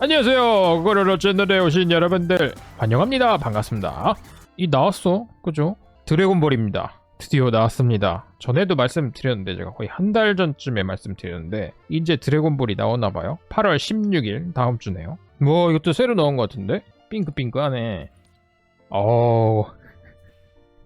안녕하세요. 고로로 채널에 오신 여러분들 환영합니다. 반갑습니다. 이 나왔어, 그죠? 드래곤볼입니다. 드디어 나왔습니다. 전에도 말씀드렸는데 제가 거의 한 달 전쯤에 말씀드렸는데 이제 드래곤볼이 나오나 봐요. 8월 16일 다음 주네요. 뭐 이것도 새로 나온 것 같은데 핑크핑크하네. 어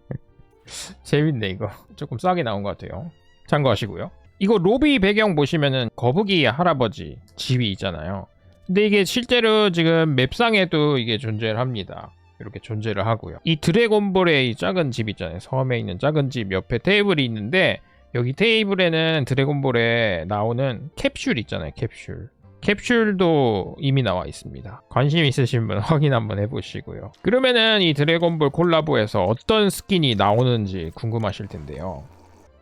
재밌네 이거. 조금 싸게 나온 것 같아요. 참고하시고요. 이거 로비 배경 보시면은 거북이 할아버지 집이 있잖아요. 근데 이게 실제로 지금 맵상에도 이게 존재를 합니다. 이렇게 존재를 하고요. 이 드래곤볼의 이 작은 집 있잖아요. 섬에 있는 작은 집 옆에 테이블이 있는데 여기 테이블에는 드래곤볼에 나오는 캡슐 있잖아요. 캡슐. 캡슐도 이미 나와 있습니다. 관심 있으신 분 확인 한번 해보시고요. 그러면은 이 드래곤볼 콜라보에서 어떤 스킨이 나오는지 궁금하실 텐데요.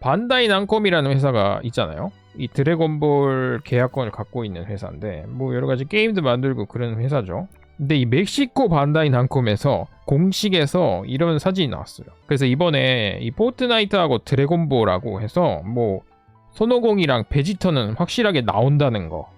반다이 남콤이라는 회사가 있잖아요. 이 드래곤볼 계약권을 갖고 있는 회사인데 뭐 여러 가지 게임도 만들고 그런 회사죠. 근데 이 멕시코 반다이 남콤에서 공식에서 이런 사진이 나왔어요. 그래서 이번에 이 포트나이트하고 드래곤볼하고 해서 뭐 손오공이랑 베지터는 확실하게 나온다는 거.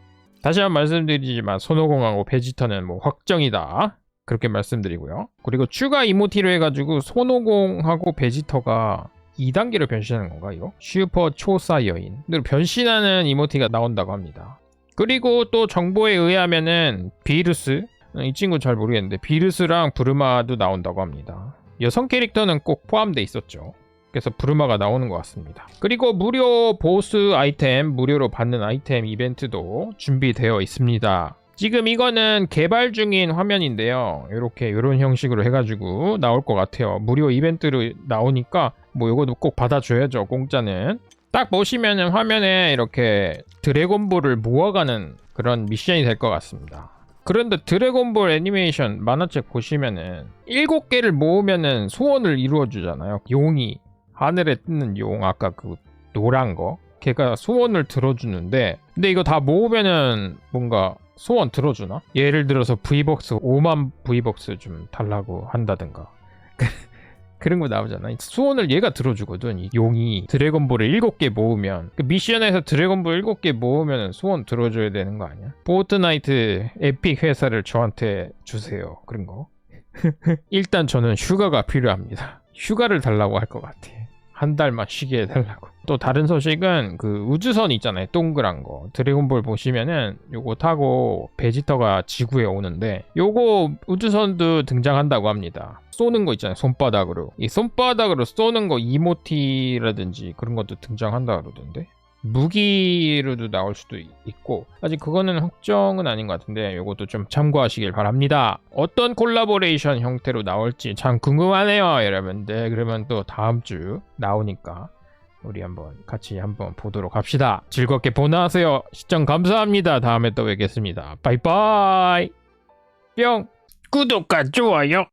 다시 한 번 말씀드리지만 손오공하고 베지터는 뭐 확정이다. 그렇게 말씀드리고요. 그리고 추가 이모티로 해가지고 손오공하고 베지터가 2단계로 변신하는 건가 이거? 슈퍼 초사 여인. 그리고 변신하는 이모티가 나온다고 합니다. 그리고 또 정보에 의하면은 비루스 이 친구 잘 모르겠는데 비루스랑 부르마도 나온다고 합니다. 여성 캐릭터는 꼭 포함돼 있었죠. 그래서 부르마가 나오는 것 같습니다. 그리고 무료 보스 아이템, 무료로 받는 아이템 이벤트도 준비되어 있습니다. 지금 이거는 개발 중인 화면인데요. 이렇게 이런 형식으로 해가지고 나올 것 같아요. 무료 이벤트로 나오니까 뭐 이것도 꼭 받아줘야죠. 공짜는. 딱 보시면은 화면에 이렇게 드래곤볼을 모아가는 그런 미션이 될 것 같습니다. 그런데 드래곤볼 애니메이션 만화책 보시면은 7개를 모으면은 소원을 이루어 주잖아요. 용이 하늘에 뜨는 용 아까 그 노란 거 걔가 소원을 들어주는데 근데 이거 다 모으면은 뭔가 소원 들어주나? 예를 들어서 V벅스 5만 V벅스 좀 달라고 한다든가 그런 거 나오잖아. 소원을 얘가 들어주거든. 이 용이 드래곤볼을 7개 모으면 그 미션에서 드래곤볼 7개 모으면 소원 들어줘야 되는 거 아니야? 포트나이트 에픽 회사를 저한테 주세요. 그런 거. 일단 저는 휴가가 필요합니다. 휴가를 달라고 할 것 같아. 한 달만 쉬게 해달라고. 또 다른 소식은 그 우주선 있잖아요. 동그란 거. 드래곤볼 보시면은 요거 타고 베지터가 지구에 오는데 요거 우주선도 등장한다고 합니다. 쏘는 거 있잖아요. 손바닥으로. 이 손바닥으로 쏘는 거 이모티라든지 그런 것도 등장한다 그러던데. 무기로도 나올 수도 있- 있고 아직 그거는 확정은 아닌 것 같은데 요것도 좀 참고하시길 바랍니다. 어떤 콜라보레이션 형태로 나올지 참 궁금하네요 여러분들 그러면 또 다음 주 나오니까 우리 한번 같이 한번 보도록 합시다. 즐겁게 보나하세요. 시청 감사합니다. 다음에 또 뵙겠습니다. 바이바이. 뿅. 구독과 좋아요